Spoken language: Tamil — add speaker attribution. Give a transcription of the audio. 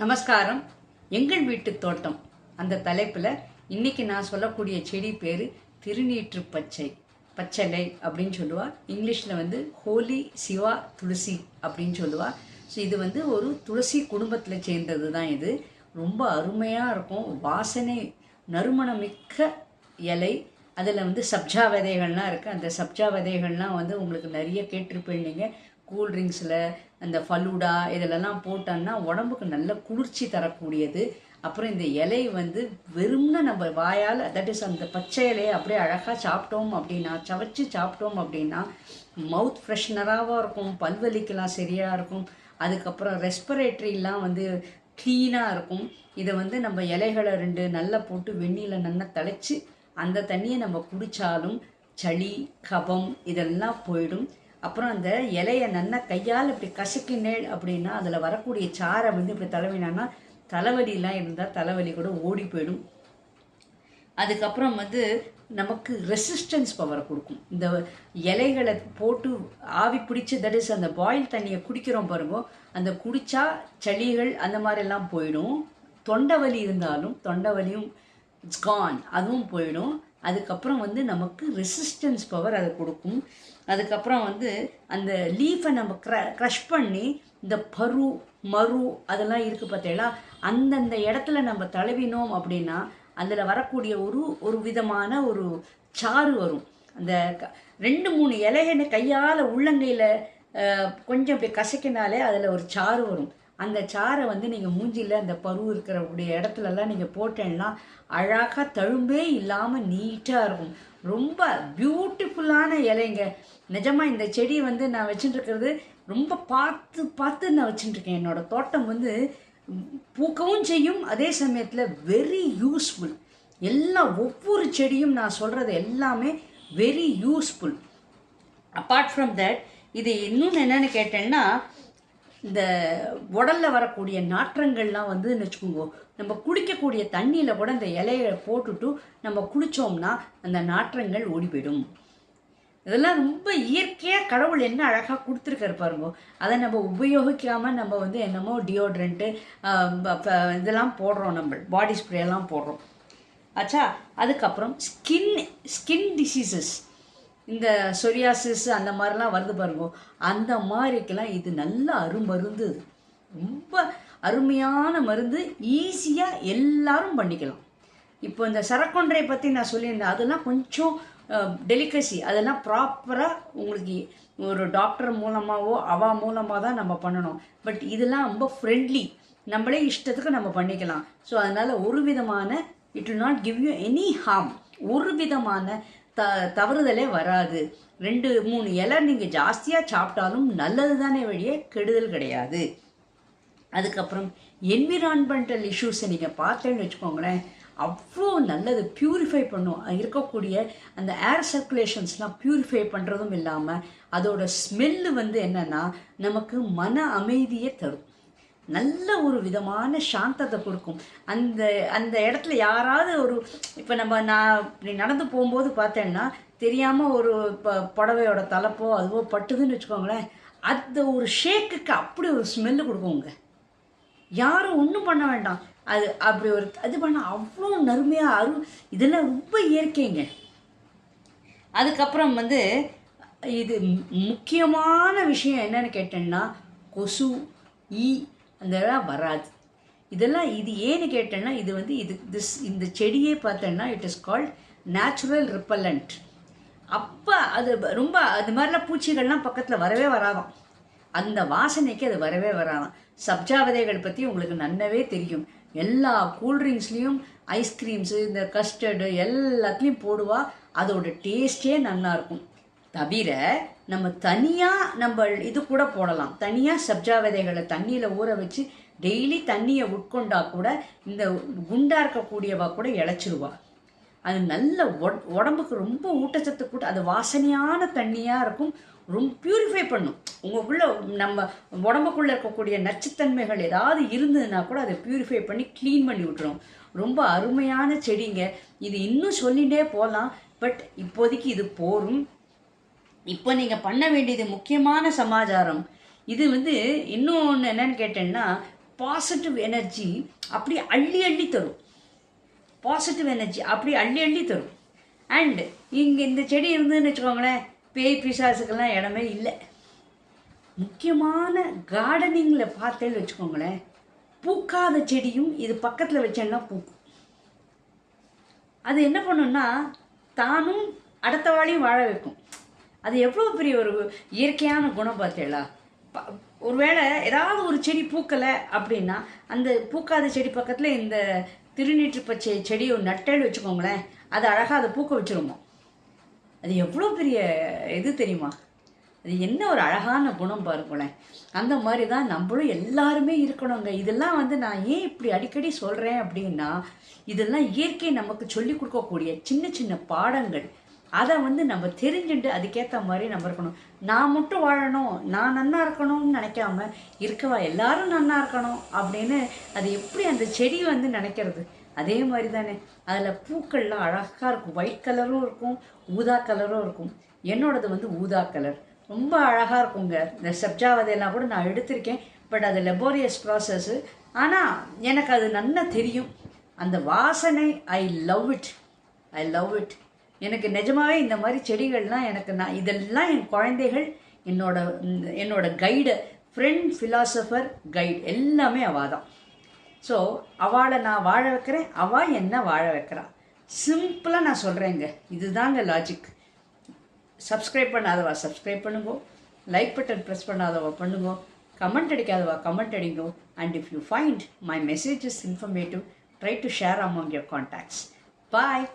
Speaker 1: நமஸ்காரம். எங்கள் வீட்டு தோட்டம். அந்த தலைப்பில் இன்னைக்கு நான் சொல்லக்கூடிய செடி பேர் திருநீற்று பச்சை. பச்சலை அப்படின்னு சொல்லுவா. இங்கிலீஷில் வந்து ஹோலி சிவா துளசி அப்படின்னு சொல்லுவா. ஸோ இது வந்து ஒரு துளசி குடும்பத்தில் சேர்ந்தது தான் இது. ரொம்ப அருமையாக இருக்கும். வாசனை நறுமணமிக்க இலை. அதில் வந்து சப்ஜா விதைகள்லாம் இருக்குது அந்த சப்ஜா விதைகள்லாம் வந்து உங்களுக்கு நிறைய கேட்டிருப்பேன் நீங்கள் கூல்ட்ரிங்க்ஸில் அந்த ஃபலூடா இதிலெல்லாம் போட்டோன்னா உடம்புக்கு நல்ல குளிர்ச்சி தரக்கூடியது. அப்புறம் இந்த இலை வந்து வெறும்னா நம்ம வாயால் தட் இஸ் அந்த பச்சை இலையை அப்படியே அழகாக சாப்பிட்டோம் அப்படின்னா சவச்சு சாப்பிட்டோம் அப்படின்னா மவுத் ஃப்ரெஷ்னராகவும் இருக்கும் பல்வலிக்கெல்லாம் சரியாக இருக்கும். அதுக்கப்புறம் ரெஸ்பிரேட்டரிலாம் வந்து க்ளீனாக இருக்கும். இதை வந்து நம்ம இலைகளை ரெண்டு நல்லா போட்டு வெந்நீரில் நல்லா தலைச்சி அந்த தண்ணியை நம்ம குடித்தாலும் சளி கபம் இதெல்லாம் போயிடும். அப்புறம் அந்த இலையை நல்லா கையால் இப்படி கசக்கினேள் அப்படின்னா அதில் வரக்கூடிய சாரை வந்து இப்படி தலைவினான்னா தலைவலிலாம் இருந்தால் தலைவலி கூட ஓடி போயிடும். அதுக்கப்புறம் வந்து நமக்கு ரெசிஸ்டன்ஸ் பவரை கொடுக்கும். இந்த இலைகளை போட்டு ஆவி பிடிச்சி தட் இஸ் அந்த பாயில் தண்ணியை குடிக்கிறோம் பாருங்க அந்த குடிச்சா சளிகள் அந்த மாதிரிலாம் போயிடும். தொண்டை வலி இருந்தாலும் தொண்டை வலியும் இட்ஸ் கான் அதுவும் போயிடும். அதுக்கப்புறம் வந்து நமக்கு ரெசிஸ்டன்ஸ் பவர் அதை கொடுக்கும். அதுக்கப்புறம் வந்து அந்த லீஃபை நம்ம க்ர க்ரஷ் பண்ணி இந்த பரு மரு அதெல்லாம் இருக்குது பார்த்தீங்களா? அந்தந்த இடத்துல நம்ம தழுவினோம் அப்படின்னா அதில் வரக்கூடிய ஒரு ஒரு விதமான ஒரு சாறு வரும். அந்த க- ரெண்டு மூணு இலைகளை கையால் உள்ளங்கையில் கொஞ்சம் இப்படி கசக்கினாலே அதில் ஒரு சாறு வரும். அந்த சாறை வந்து நீங்கள் மூஞ்சியில் அந்த பரு இருக்கிறக்கூடிய இடத்துலலாம் நீங்கள் போட்டேன்னா அழகாக தழும்பே இல்லாமல் நீட்டாக இருக்கும். ரொம்ப பியூட்டிஃபுல்லான இலைங்க. நிஜமாக இந்த செடி வந்து நான் வச்சுட்டுருக்கிறது ரொம்ப பார்த்து பார்த்து நான் வச்சுட்டுருக்கேன் என்னோடய என்னோட தோட்டம் வந்து பூக்கவும் செய்யும் அதே சமயத்தில் வெரி யூஸ்ஃபுல் எல்லா ஒவ்வொரு செடியும் நான் சொல்கிறது எல்லாமே very useful apart from that இது இன்னொன்று என்னன்னு கேட்டேன்னா இந்த உடல்ல வரக்கூடிய நாற்றங்கள்லாம் வந்து வச்சுக்கோங்க நம்ம குடிக்கக்கூடிய தண்ணியில் கூட இந்த இலையை போட்டுட்டு நம்ம குளித்தோம்னா அந்த நாற்றங்கள் ஓடி போயிடும் இதெல்லாம் ரொம்ப இயற்கையாக கடவுள் என்ன அழகாக கொடுத்துருக்காரு பாருங்க. அதை நம்ம உபயோகிக்காமல் நம்ம வந்து என்னமோ டியோட்ரண்ட்டு இதெல்லாம் போடுறோம் நம்ம பாடி ஸ்ப்ரேலாம் போடுறோம். ஆச்சா அதுக்கப்புறம் ஸ்கின் ஸ்கின் டிசீசஸ் இந்த சொரியாசிஸ் அந்த மாதிரிலாம் வருது பாருங்க. அந்த மாதிரிக்கெல்லாம் இது நல்ல அருமருந்து ரொம்ப அருமையான மருந்து ஈஸியாக எல்லாரும் பண்ணிக்கலாம். இப்போ இந்த சரக்கொன்றை பற்றி நான் சொல்லியிருந்தேன். அதெல்லாம் கொஞ்சம் டெலிகசி அதெல்லாம் ப்ராப்பராக உங்களுக்கு ஒரு டாக்டர் மூலமாகவோ அவா மூலமாக தான் நம்ம பண்ணணும். பட் இதெல்லாம் ரொம்ப ஃப்ரெண்ட்லி நம்மளே இஷ்டத்துக்கு நம்ம பண்ணிக்கலாம். ஸோ அதனால் ஒரு விதமான it not give you any harm ஒரு விதமான த தவறுதலே வராது. ரெண்டு மூணு இலை நீங்கள் ஜாஸ்தியாக சாப்பிட்டாலும் நல்லது தானே வழியே கெடுதல் கிடையாது. அதுக்கப்புறம் என்விரான்மெண்டல் இஷ்யூஸை நீங்கள் பார்த்தேன்னு வச்சுக்கோங்களேன் அவ்வளோ நல்லது. ப்யூரிஃபை பண்ணும். இருக்கக்கூடிய அந்த ஏர் சர்க்குலேஷன்ஸ்லாம் ப்யூரிஃபை பண்ணுறதும் இல்லாமல் அதோட ஸ்மெல்லு வந்து என்னென்னா நமக்கு மன அமைதியை தரும். நல்ல ஒரு விதமான சாந்தத்தை கொடுக்கும். அந்த அந்த இடத்துல யாராவது ஒரு இப்போ நம்ம நான் இப்படி நடந்து போகும்போது பார்த்தேன்னா தெரியாமல் ஒரு இப்போ புடவையோட தலைப்போ அதுவோ பட்டுதுன்னு வச்சுக்கோங்களேன் அந்த ஒரு ஷேக்குக்கு அப்படி ஒரு ஸ்மெல்லு கொடுக்குங்க. யாரும் ஒன்றும் பண்ண வேண்டாம். அது அப்படி ஒரு இது பண்ண அவ்வளோ நறுமையாக அரு இதெல்லாம் ரொம்ப இயற்கைங்க. அதுக்கப்புறம் வந்து இது முக்கியமான விஷயம் என்னன்னு கேட்டேன்னா கொசு ஈ அந்த வராது. இதெல்லாம் இது ஏன்னு கேட்டேன்னா இது வந்து இது திஸ் இந்த செடியே பார்த்தேன்னா it is called natural repellent அப்போ அது ரொம்ப அது மாதிரிலாம் பூச்சிகள்லாம் பக்கத்தில் வரவே வராதாம். அந்த வாசனைக்கு அது வரவே வராதாம். சப்ஜா விதைகள் பற்றி உங்களுக்கு நன்னவே தெரியும். எல்லா கூல்ட்ரிங்க்ஸ்லேயும் ஐஸ்கிரீம்ஸு இந்த கஸ்டர்டு எல்லாத்துலேயும் போடுவா அதோட டேஸ்டே நல்லாயிருக்கும் தவிர நம்ம தனியாக நம்ம இது கூட போடலாம். தனியாக சப்ஜா விதைகளை தண்ணியில் ஊற வச்சு டெய்லி தண்ணியை உட்கொண்டா கூட இந்த குண்டா இருக்கக்கூடியவா கூட இழைச்சிருவா. அது நல்ல உட- உடம்புக்கு ரொம்ப ஊட்டச்சத்து கூட அது வாசனையான தண்ணியாக இருக்கும். ரொம்ப பியூரிஃபை பண்ணும். உங்களுக்குள்ள நம்ம உடம்புக்குள்ள இருக்கக்கூடிய நச்சுத்தன்மைகள் ஏதாவது இருந்ததுன்னா கூட அதை பியூரிஃபை பண்ணி க்ளீன் பண்ணி விட்டுரும். ரொம்ப அருமையான செடிங்க. இது இன்னும் சொல்லிகிட்டே போகலாம் பட் இப்போதைக்கு இது போரும் இப்போ நீங்கள் பண்ண வேண்டியது முக்கியமான சமாச்சாரம். இது வந்து இன்னொன்று என்னன்னு கேட்டேன்னா பாசிட்டிவ் எனர்ஜி அப்படி அள்ளி அள்ளி தரும். பாசிட்டிவ் எனர்ஜி அப்படி அள்ளி அள்ளி தரும். அண்டு இங்கே இந்த செடி இருந்ததுன்னு வச்சுக்கோங்களேன் பேய் பிசாசுக்கெல்லாம் இடமே இல்லை. முக்கியமான கார்டனிங்கில் பார்த்தேன்னு வச்சுக்கோங்களேன் பூக்காத செடியும் இது பக்கத்தில் வச்சேன்னா பூக்கும். அது என்ன பண்ணுன்னா தானும் அடுத்த வாழையும் வாழ வைக்கும். அது எவ்வளோ பெரிய ஒரு இயற்கையான குணம் பார்த்தீங்களா? ப- ஒருவேளை ஏதாவது ஒரு செடி பூக்கலை அப்படின்னா அந்த பூக்காத செடி பக்கத்தில் இந்த திருநீற்று பச்சை செடியை நட்டேன்னு வச்சுக்கோங்களேன் அது அழகாக அதை பூக்க வச்சுருமோ? அது எவ்வளோ பெரிய இது தெரியுமா? அது என்ன ஒரு அழகான குணம் பாருங்களேன். அந்த மாதிரி தான் நம்மளும் எல்லாருமே இருக்கணுங்க. இதெல்லாம் வந்து நான் ஏன் இப்படி அடிக்கடி சொல்கிறேன் அப்படின்னா இதெல்லாம் இயற்கை நமக்கு சொல்லி கொடுக்கக்கூடிய சின்ன சின்ன பாடங்கள். அதை வந்து நம்ம தெரிஞ்சுட்டு அதுக்கேற்ற மாதிரி நம்ம இருக்கணும். நான் மட்டும் வாழணும் நான் நன்னா இருக்கணும்னு நினைக்காம இருக்கவா எல்லாரும் நன்னா இருக்கணும் அப்படின்னு அது எப்படி அந்த செடி வந்து நினைக்கிறது? அதே மாதிரி தானே அதில் பூக்கள்லாம் அழகாக இருக்கும். ஒயிட் கலரும் இருக்கும் ஊதா கலரும் இருக்கும். என்னோடது வந்து ஊதா கலர் ரொம்ப அழகாக இருக்குங்க. இந்த சப்ஜாவதையெல்லாம் கூட நான் எடுத்திருக்கேன். பட் அது லெபோரியஸ் ப்ராசஸ்ஸு ஆனால் எனக்கு அது நல்லா தெரியும். அந்த வாசனை I love it I love it எனக்கு நிஜமாவே இந்த மாதிரி செடிகள்லாம் எனக்கு நான் இதெல்லாம் என் குழந்தைகள் என்னோட என்னோட கைடு ஃப்ரெண்ட் ஃபிலாசபர் கைடு எல்லாமே அவள் தான். ஸோ அவளை நான் வாழ வைக்கிறேன் அவள் என்ன வாழ வைக்கிறா. சிம்பிளாக நான் சொல்கிறேங்க இதுதாங்க லாஜிக் சப்ஸ்கிரைப் பண்ணாதவா சப்ஸ்கிரைப் பண்ணுங்கோ. லைக் பட்டன் ப்ரெஸ் பண்ணாதவா பண்ணுங்கோ. கமெண்ட் அடிக்காதவா comment அடிங்கோ. And if you find my message is informative try to share among your contacts bye